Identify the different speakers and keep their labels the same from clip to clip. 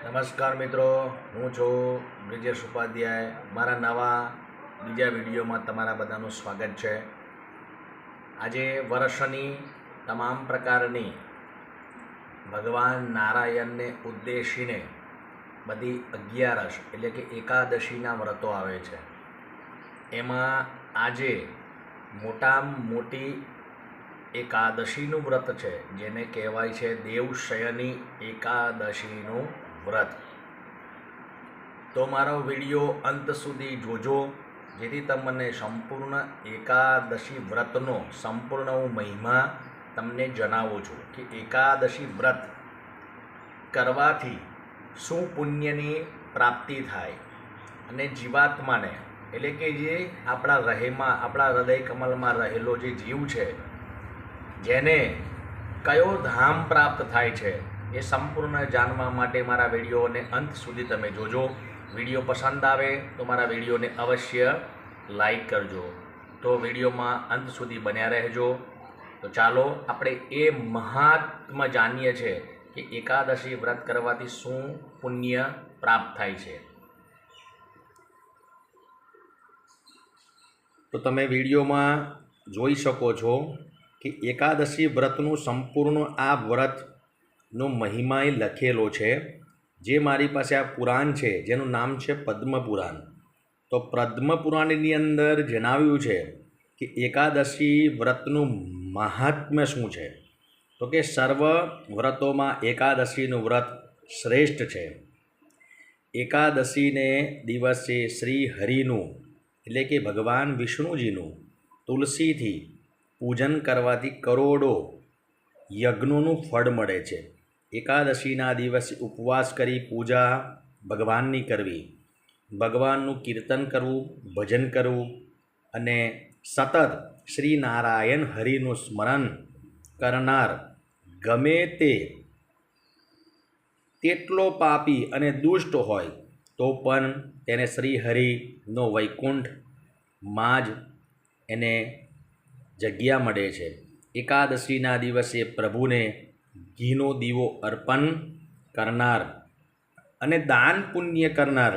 Speaker 1: નમસ્કાર મિત્રો, હું છું બ્રિજેશ ઉપાધ્યાય. મારા નવા બીજા વિડીયોમાં તમારા બધાનું સ્વાગત છે. આજે વર્ષની તમામ પ્રકારની ભગવાન નારાયણને ઉદ્દેશીને બધી અગિયારસ એટલે કે એકાદશીના વ્રતો આવે છે. એમાં આજે મોટામાં મોટી એકાદશીનું વ્રત છે, જેને કહેવાય છે દેવશયની એકાદશીનું વ્રત. તો મારો વીડિયો અંત સુધી જોજો, જેથી તમને સંપૂર્ણ એકાદશી વ્રતનો સંપૂર્ણ હું મહિમા તમને જણાવું છું કે એકાદશી વ્રત કરવાથી શું પુણ્યની પ્રાપ્તિ થાય અને જીવાત્માને, એટલે કે જે આપણા રહેમાં આપણા હૃદય કમલમાં રહેલો જે જીવ છે, જેને કયો ધામ પ્રાપ્ત થાય છે એ સંપૂર્ણ જાણવા માટે મારા વિડીયોને અંત સુધી તમે જોજો. વીડિયો પસંદ આવે તો મારા વિડીયોને અવશ્ય લાઈક કરજો. તો વિડીયોમાં અંત સુધી બન્યા રહેજો. તો ચાલો આપણે એ મહાત્મ જાણીએ છીએ કે એકાદશી વ્રત કરવાથી શું પુણ્ય પ્રાપ્ત થાય છે. તો તમે વિડીયોમાં જોઈ શકો છો કે એકાદશી વ્રતનું સંપૂર્ણ આ વ્રતનો મહિમા એ લખેલો છે, જે મારી પાસે આ પુરાણ છે, જેનું નામ છે પદ્મ પુરાણ તો પદ્મ પુરાણની અંદર જણાવ્યું છે કે એકાદશી વ્રતનું મહાત્મ્ય શું છે? તો કે સર્વ વ્રતોમાં એકાદશીનું વ્રત શ્રેષ્ઠ છે. એકાદશીને દિવસે શ્રી હરિનું એટલે કે ભગવાન વિષ્ણુજીનું, તુલસીથી પૂજન કરવાથી કરોડો યજ્ઞોનું ફળ મળે છે. એકાદશીના દિવસે ઉપવાસ કરી પૂજા ભગવાનની કરવી. ભગવાનનું કીર્તન કરવું, ભજન કરવું અને સતત શ્રી નારાયણ હરિનું સ્મરણ કરનાર ગમે તે તેટલો પાપી અને દુષ્ટ હોય તો પણ તેને શ્રી હરિનો વૈકુંઠમાં જ એને જગ્યા મળે છે. એકાદશીના દિવસે પ્રભુને ઘીનો દીવો અર્પણ કરનાર અને દાન પુણ્ય કરનાર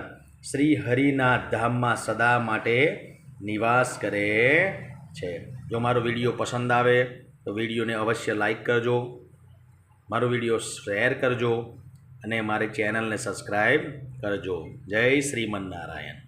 Speaker 1: શ્રી હરિના ધામમાં સદા માટે નિવાસ કરે છે. જો મારો વીડિયો પસંદ આવે તો વિડીયોને અવશ્ય લાઈક કરજો, મારો વીડિયો શેર કરજો અને મારી ચેનલને સબસ્ક્રાઈબ કરજો. જય શ્રીમન નારાયણ